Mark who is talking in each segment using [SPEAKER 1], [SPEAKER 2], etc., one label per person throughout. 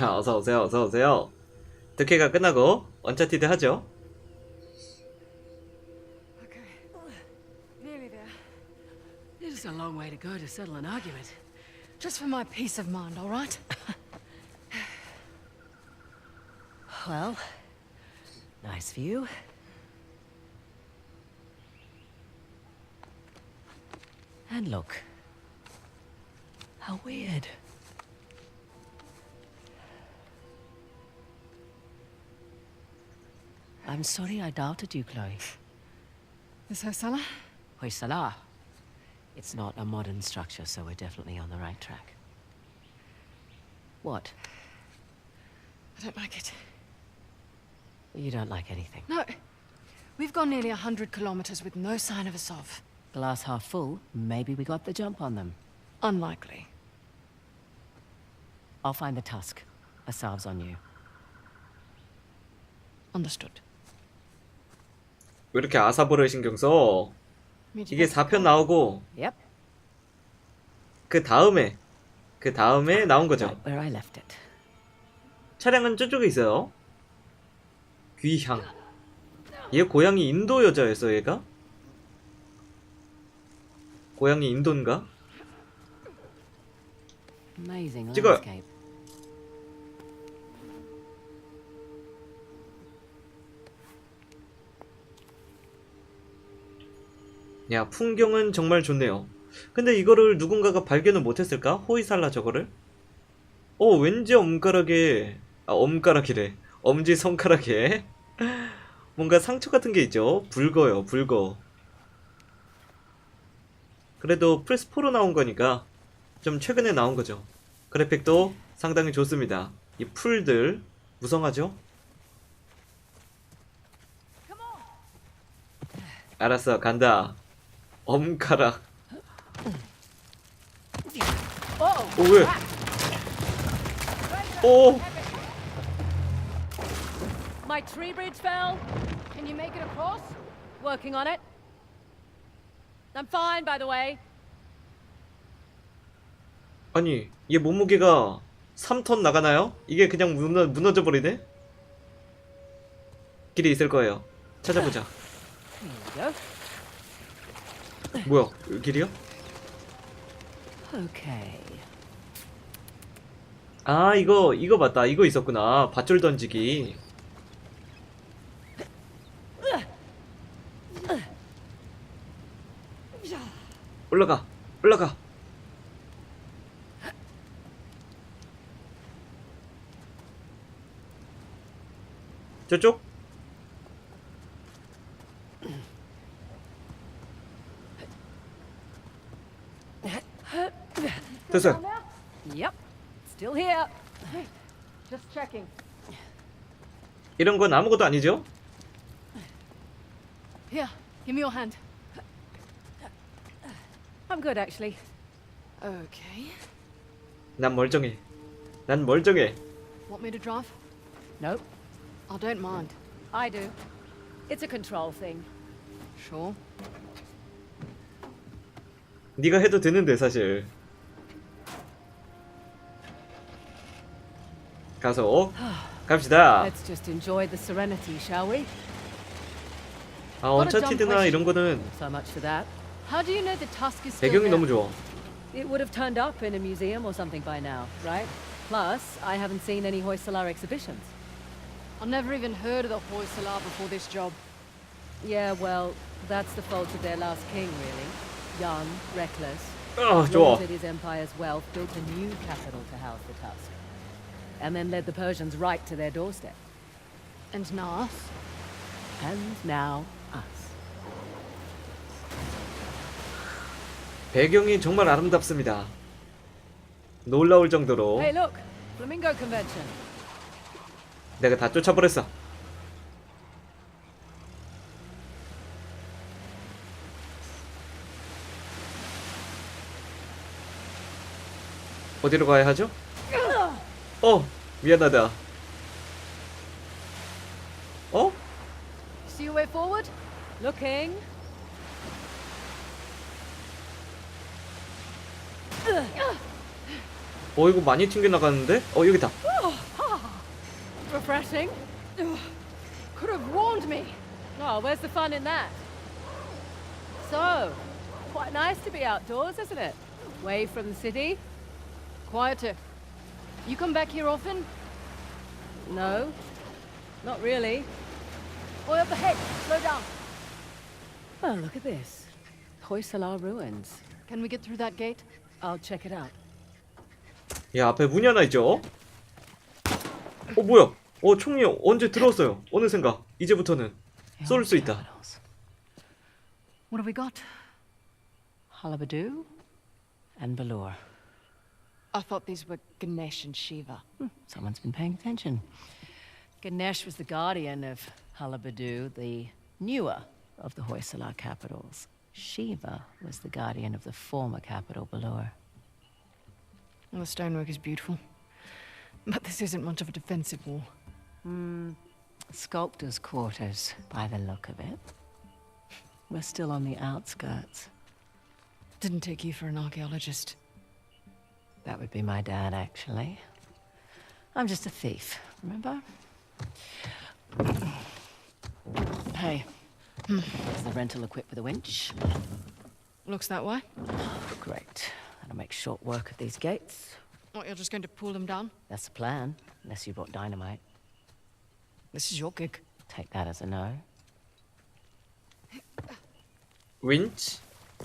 [SPEAKER 1] 자, 어서 오세요, 어서 오세요. 득회가 끝나고 언차티드 하죠.
[SPEAKER 2] Okay. Nearly there. It's a long way to go to settle an argument. Just for my peace of mind, all right? well, nice view. And look. How weird. I'm sorry I doubted you, Chloe.
[SPEAKER 3] This Hoysala?
[SPEAKER 2] Hoysala. It's not a modern structure, so we're definitely on the right track. What?
[SPEAKER 3] I don't like it.
[SPEAKER 2] You don't like anything.
[SPEAKER 3] No. We've gone nearly a hundred kilometers with no sign of a Sov.
[SPEAKER 2] Glass half full, maybe we got the jump on them.
[SPEAKER 3] Unlikely.
[SPEAKER 2] I'll find the tusk. A salve's on you.
[SPEAKER 3] Understood.
[SPEAKER 1] 왜 이렇게 아사보를 신경 써? 이게
[SPEAKER 3] both.
[SPEAKER 1] 4편 나오고. 그 다음에 그 다음에 나온 거죠.
[SPEAKER 2] It.
[SPEAKER 1] 차량은 저쪽에 있어요. 귀향. 얘 고향이 인도 여자였어 얘가? 고향이 인도인가? 찍어요. 야 풍경은 정말 좋네요. 근데 이거를 누군가가 발견을 못했을까? 호이살라 저거를? 어 왠지 엄가락에 아 엄가락이래. 엄지 손가락에 뭔가 상처 같은 게 있죠. 붉어요, 붉어. 그래도 플스4로 나온 거니까 좀 최근에 나온 거죠. 그래픽도 상당히 좋습니다. 이 풀들 무성하죠? 알았어, 간다. 엄가락. 오, 왜? 오!
[SPEAKER 4] My tree bridge fell.
[SPEAKER 3] Can you make it across?
[SPEAKER 4] Working on it. I'm fine, by the way.
[SPEAKER 1] 아니, 얘 몸무게가 3톤 나가나요? 이게 그냥 무너, 무너져 버리네? 길이 있을 거예요. 찾아보자.
[SPEAKER 2] Here you go.
[SPEAKER 1] 뭐야, 여기 길이야?
[SPEAKER 2] Okay.
[SPEAKER 1] 아, 이거, 이거 맞다. 이거 있었구나. 밧줄 던지기. 올라가, 올라가. 저쪽? 됐어요.
[SPEAKER 4] Yep. Still here. Just checking.
[SPEAKER 1] 이런 건 아무것도 아니죠?
[SPEAKER 3] Here, give me your hand.
[SPEAKER 4] I'm good, actually.
[SPEAKER 3] Okay.
[SPEAKER 1] 난 멀쩡해. 난 멀쩡해.
[SPEAKER 3] Want me to drive?
[SPEAKER 4] Nope.
[SPEAKER 3] I don't mind.
[SPEAKER 4] I do. It's a control thing.
[SPEAKER 3] Sure.
[SPEAKER 1] 네가 해도 되는데 사실. 가서 갑시다.
[SPEAKER 4] Let's just enjoy the serenity, shall we?
[SPEAKER 1] 아 언차티드나 이런 거는
[SPEAKER 4] So much for that.
[SPEAKER 3] How do you know the tusk is still
[SPEAKER 1] 배경이
[SPEAKER 3] there?
[SPEAKER 1] 너무 좋아.
[SPEAKER 4] It would have turned up in a museum or something by now, right? Plus, I haven't seen any Hoysala exhibitions.
[SPEAKER 3] I never even heard of the Hoysala before this job.
[SPEAKER 4] Yeah, well, that's the fault of their last king, really. Young, reckless,
[SPEAKER 1] 아 좋아.
[SPEAKER 4] flaunted his empire's wealth, built a new capital to house the Tusk. And then led the Persians right to their doorstep.
[SPEAKER 3] And Nas?
[SPEAKER 4] And now, us.
[SPEAKER 1] 배경이 정말 아름답습니다. 놀라울 정도로
[SPEAKER 4] Hey, look! Flamingo Convention.
[SPEAKER 1] 내가 다 쫓아버렸어. 어디로 가야 하죠? 어 미안하다. 어?
[SPEAKER 3] See your way forward?
[SPEAKER 4] Looking.
[SPEAKER 1] 어 이거 많이 튕겨 나가는데? 어 여기다.
[SPEAKER 4] refreshing.
[SPEAKER 3] Could have warned me.
[SPEAKER 4] Oh, where's the fun in that? So, quite nice to be outdoors, isn't it? Away from the city?
[SPEAKER 3] Quieter. You come back here often?
[SPEAKER 4] No, not really.
[SPEAKER 3] Boy up ahead. Slow down.
[SPEAKER 4] Well, look at this. Hoysala ruins.
[SPEAKER 3] Can we get through that gate?
[SPEAKER 4] I'll check it out.
[SPEAKER 1] 야 앞에 문이 하나 있죠? 어 뭐야? 어 총이 언제 들어왔어요? 어느샌가 이제부터는 쏠 수 있다.
[SPEAKER 3] What have we got?
[SPEAKER 4] Halabadu and Balor.
[SPEAKER 3] I thought these were Ganesh and Shiva.
[SPEAKER 4] Hmm, someone's been paying attention. Ganesh was the guardian of Halabadu, the newer of the Hoysala capitals. Shiva was the guardian of the former capital, Balor.
[SPEAKER 3] Well, the stonework is beautiful. But this isn't much of a defensive wall.
[SPEAKER 4] Hmm, sculptor's quarters, by the look of it. We're still on the outskirts.
[SPEAKER 3] Didn't take you for an archaeologist.
[SPEAKER 4] That would be my dad, actually. I'm just a thief, remember? Hey, is the rental equipped with a winch?
[SPEAKER 3] Looks that way.
[SPEAKER 4] Great. That'll make short work of these gates.
[SPEAKER 3] What, you're just going to pull them down?
[SPEAKER 4] That's the plan, unless you brought dynamite.
[SPEAKER 3] This is your gig.
[SPEAKER 4] Take that as a no.
[SPEAKER 1] 윈치?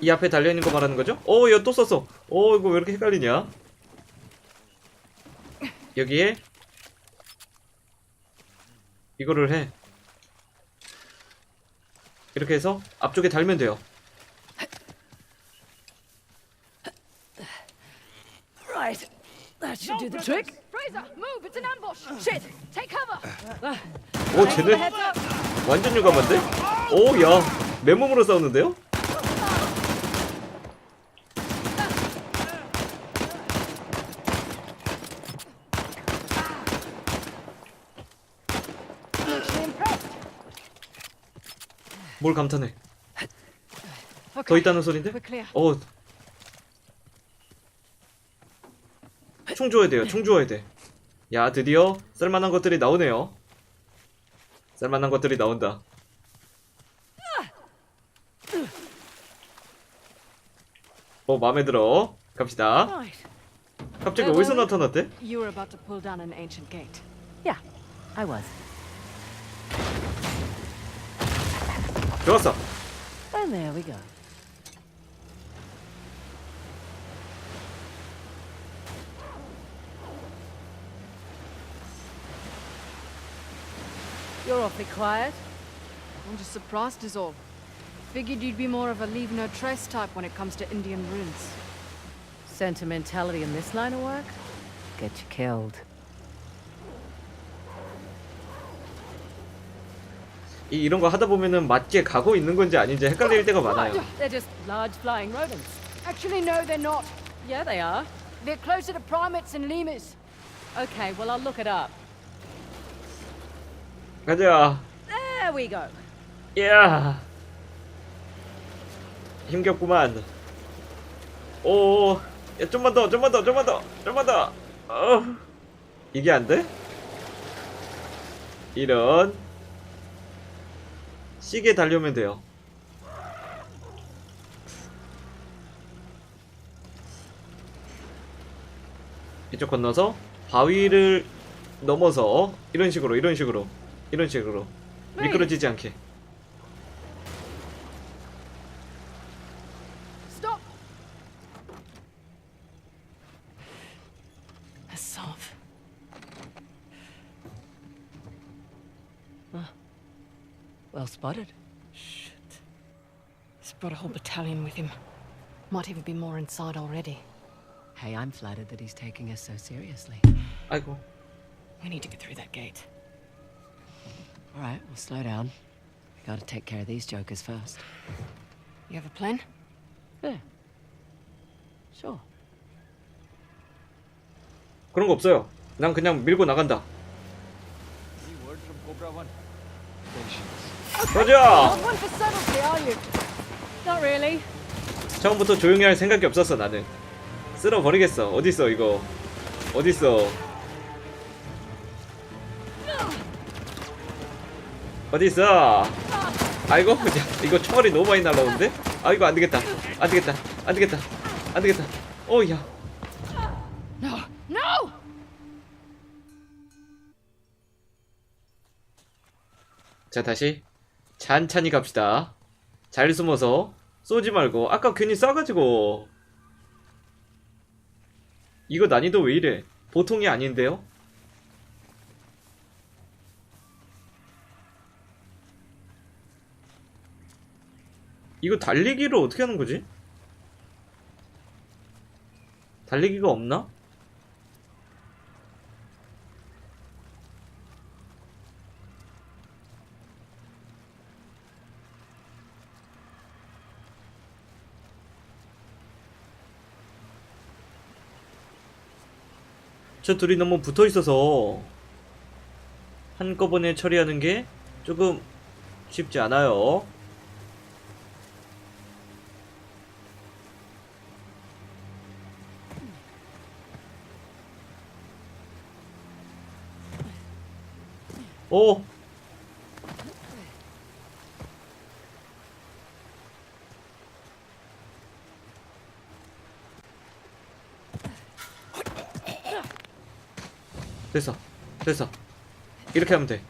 [SPEAKER 1] 이 앞에 달려있는 거 말하는 거죠? 어, 이거 또 썼어. 어, 이거 왜 이렇게 헷갈리냐? 여기에 이거를 해. 이렇게 해서 앞쪽에 달면 돼요.
[SPEAKER 4] Right. That should do the trick.
[SPEAKER 3] Fraser, move! It's an ambush! Shit! Take cover!
[SPEAKER 1] 오, 쟤네 완전 유감한데? 오, 야, 맨몸으로 싸우는데요? 뭘 감탄해? 더 있다는 소린데? 어. 총 주어야 돼요. 총 주어야 돼. 야, 드디어 쓸만한 것들이 나오네요. 쓸만한 것들이 나온다. 어, 마음에 들어. 갑시다. 갑자기
[SPEAKER 3] 네,
[SPEAKER 1] 어디서
[SPEAKER 3] 네.
[SPEAKER 1] 나타났대?
[SPEAKER 3] You were about to pull down an ancient gate.
[SPEAKER 4] Yeah, I was.
[SPEAKER 1] 좋았어.
[SPEAKER 4] And there we go. You're awfully quiet.
[SPEAKER 3] I'm just surprised is all. Figured you'd be more of a leave no trace type when it comes to Indian ruins.
[SPEAKER 4] Sentimentality in this line of work? Get you killed.
[SPEAKER 1] 이, 이런 거 하다 보면은 맞게 가고 있는 건지 아닌지 헷갈릴 때가 많아요.
[SPEAKER 4] They're just large flying rodents.
[SPEAKER 3] Actually, no, they're not.
[SPEAKER 4] Yeah, they are.
[SPEAKER 3] They're closer to primates and lemurs.
[SPEAKER 4] Okay, well, I'll look it up.
[SPEAKER 1] 가자.
[SPEAKER 4] There we go.
[SPEAKER 1] 야 힘겹구만 오 야, 좀만 더 좀만 더 좀만 더 좀만 더 어. 이게 안 돼? 이런 시계 달려오면 돼요. 이쪽 건너서 바위를 넘어서 이런 식으로 이런 식으로 이런 식으로 미끄러지지 않게.
[SPEAKER 3] Stop! A salve.
[SPEAKER 4] Well spotted.
[SPEAKER 3] Shit. He's brought a whole battalion with him. Might even be more inside already.
[SPEAKER 4] Hey, I'm flattered that he's taking us so seriously.
[SPEAKER 1] 아이고
[SPEAKER 3] We need to get through that gate.
[SPEAKER 4] All right, we'll slow down. We gotta take care of these jokers first.
[SPEAKER 3] You have a plan?
[SPEAKER 4] Yeah. Sure.
[SPEAKER 1] 그런 거 없어요 난 그냥 밀고 나간다 가자
[SPEAKER 3] Not one for subtlety, are you?
[SPEAKER 4] Not really.
[SPEAKER 1] 처음부터 조용히 할 생각이 없었어 나는 쓸어 버리겠어 어딨어 이거 어딨어 어디 있어? 아이고, 야, 이거 총알이 너무 많이 날라오는데? 아, 이거 안 되겠다. 안 되겠다. 안 되겠다. 안 되겠다. 어, 야.
[SPEAKER 3] No! No!
[SPEAKER 1] 자, 다시 찬찬히 갑시다. 잘 숨어서 쏘지 말고 아까 괜히 쏴가지고 이거 난이도 왜 이래? 보통이 아닌데요? 이거 달리기를 어떻게 하는 거지? 달리기가 없나? 저 둘이 너무 붙어 있어서 한꺼번에 처리하는 게 조금 쉽지 않아요. 오! 됐어. 됐어. 이렇게 하면 돼.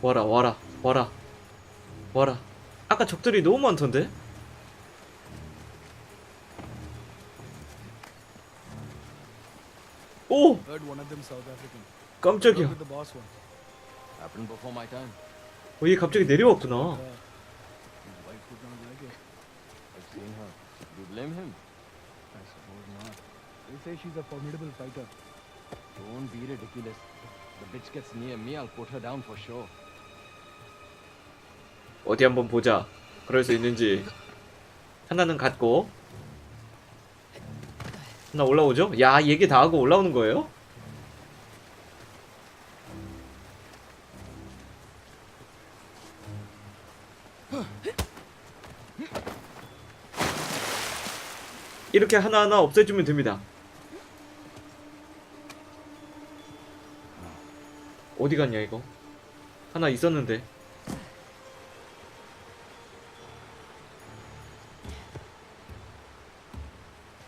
[SPEAKER 1] 와라, 와라, 와라, 와라. 아까 적들이 너무 많던데?
[SPEAKER 5] Heard one of them South African.
[SPEAKER 1] 깜짝이야.
[SPEAKER 5] With the boss once.
[SPEAKER 6] Happened before my time.
[SPEAKER 1] 어, 얘 갑자기 내려왔구나.
[SPEAKER 5] Uh, his wife would not like it.
[SPEAKER 6] I've seen her. Do you blame him?
[SPEAKER 5] I suppose not. They say she's a formidable fighter.
[SPEAKER 6] Don't be ridiculous. The bitch gets near me, I'll put her down for sure.
[SPEAKER 1] 어디 한번 보자. 그럴 수 있는지. 하나는 갖고. 하나 올라오죠? 야, 얘기 다 하고 올라오는 거예요? 이렇게 하나하나 없애주면 됩니다. 어디 갔냐, 이거? 하나 있었는데.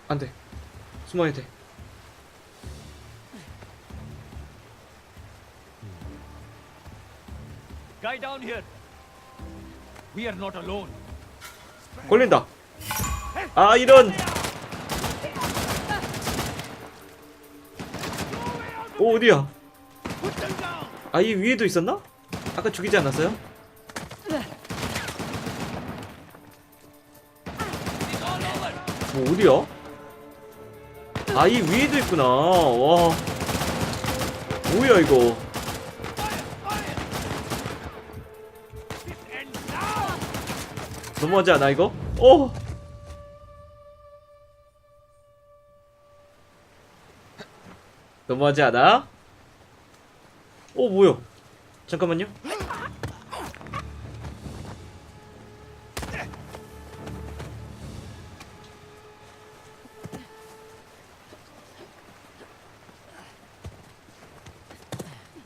[SPEAKER 1] 안 돼. 숨어야 돼.
[SPEAKER 5] Guy down here. We are not alone.
[SPEAKER 1] 걸린다. 아, 이런. 오, 어디야? 아, 이 위에도 있었나? 아까 죽이지 않았어요? 뭐, 어디야? 아, 이 위에도 있구나. 와. 뭐야, 이거. 너무하지 않아, 이거? 어! 너무하지 않아? 어, 뭐야? 잠깐만요.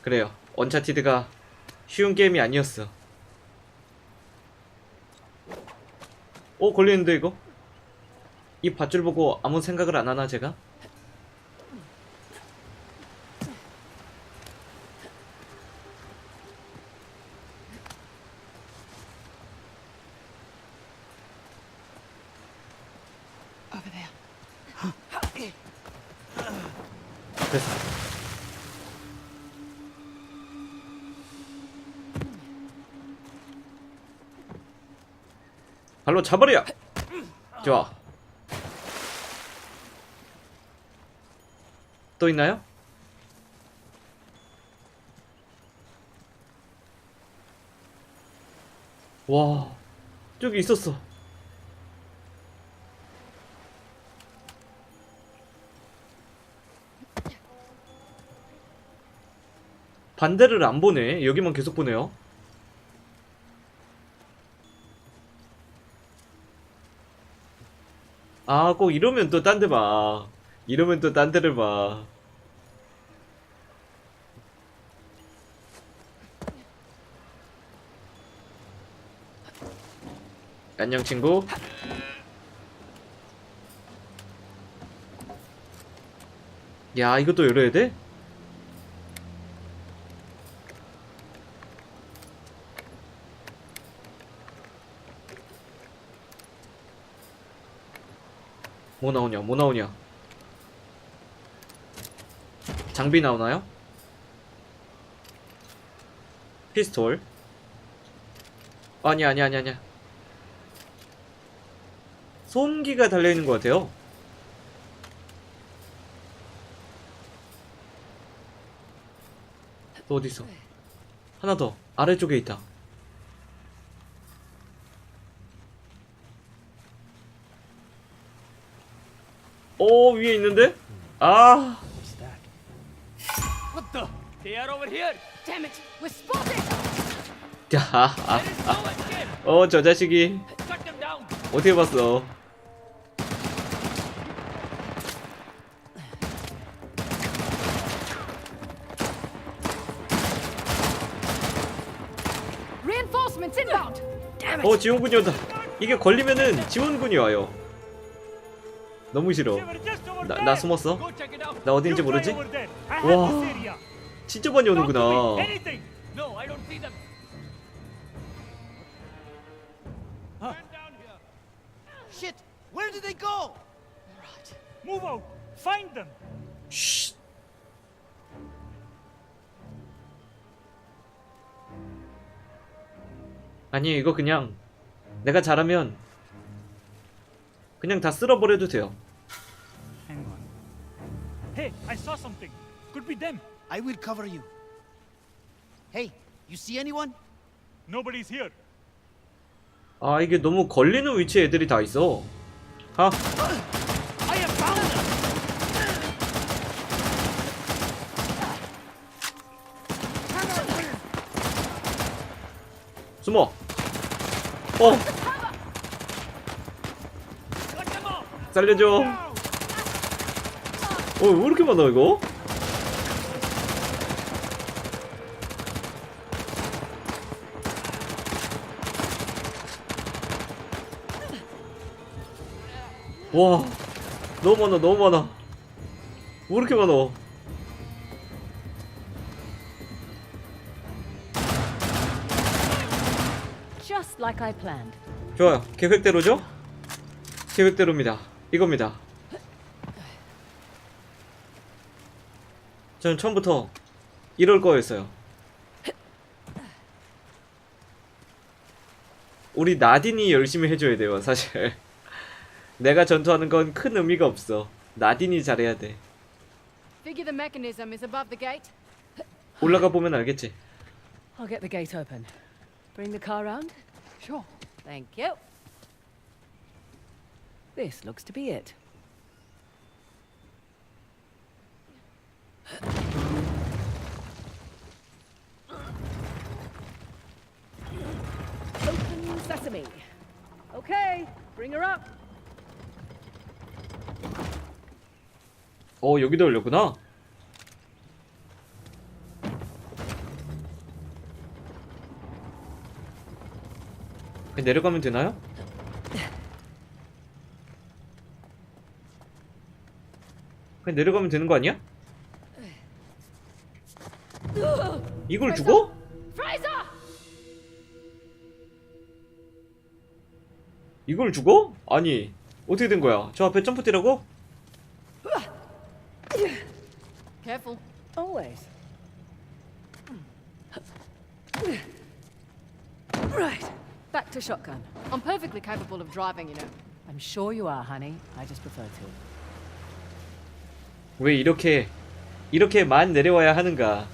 [SPEAKER 1] 그래요. 언차티드가 쉬운 게임이 아니었어. 어, 걸리는데, 이거? 이 밧줄 보고 아무 생각을 안 하나, 제가?
[SPEAKER 2] Over there.
[SPEAKER 1] 됐어. 발로 잡아버려! 좋아. 또 있나요? 와, 저기 있었어. 반대를 안 보네. 여기만 계속 보네요. 아, 꼭 이러면 또 딴 데 봐. 이러면 또 딴 데를 봐. 안녕, 친구. 야, 이것도 열어야 돼? 뭐 나오냐, 뭐 나오냐. 장비 나오나요? 피스톨. 아니, 아니, 아니, 아니야. 소음기가 달려있는 것 같아요. 또 어딨어? 하나 더. 아래쪽에 있다. 오, 위에 있는데? 아.
[SPEAKER 5] What's that?
[SPEAKER 6] What the? They are over here.
[SPEAKER 2] Damn it! We're spotted!
[SPEAKER 1] 야, 아, 아,
[SPEAKER 6] escape.
[SPEAKER 1] 어, 저 자식이. 어떻게 봤어? 어, 지원군이 온다. 이게 걸리면은 지원군이 와요. 너무 싫어. 나, 나 숨었어? 나 어딘지 모르지? 와, 진짜 많이 오는구나.
[SPEAKER 7] Shit! Where did they go?
[SPEAKER 5] Move out! Find them!
[SPEAKER 1] 아니, 이거 그냥 내가 잘하면 그냥 다 쓸어버려도 돼요.
[SPEAKER 5] Hang on. Hey, I saw something. Could be them.
[SPEAKER 7] I will cover you. Hey, you see anyone?
[SPEAKER 5] Nobody's here.
[SPEAKER 1] 아, 이게 너무 걸리는 위치에 애들이 다 있어. 아,
[SPEAKER 7] I have found them!
[SPEAKER 1] 숨어. 어, 살려줘. 어, 왜 이렇게 많아, 이거? 와, 너무 많아, 너무 많아. 왜 이렇게 많아? 좋아요. 계획대로죠? 계획대로입니다. 이겁니다. 저는 처음부터 이럴 거였어요. 우리 나딘이 열심히 해줘야 돼요, 사실. 내가 전투하는 건 큰 의미가 없어. 나딘이 잘해야 돼. 올라가 보면 알겠지.
[SPEAKER 4] I'll get the gate open. Bring the car round? Sure. Thank you. This looks to be it. Open sesame. Okay, bring her up.
[SPEAKER 1] 어, 여기도 열렸구나. 그냥 내려가면 되나요? 그냥 내려가면 되는 거 아니야? 이걸?
[SPEAKER 3] Fraser!
[SPEAKER 1] 이걸 죽어? 아니 어떻게 된 거야? 저 앞에 점프 뛰라고?
[SPEAKER 3] Careful.
[SPEAKER 4] Always. Right. Back to shotgun.
[SPEAKER 3] I'm perfectly capable of driving, you know.
[SPEAKER 4] I'm sure you are, honey. I just prefer to.
[SPEAKER 1] 왜 이렇게 이렇게 만 내려와야 하는가?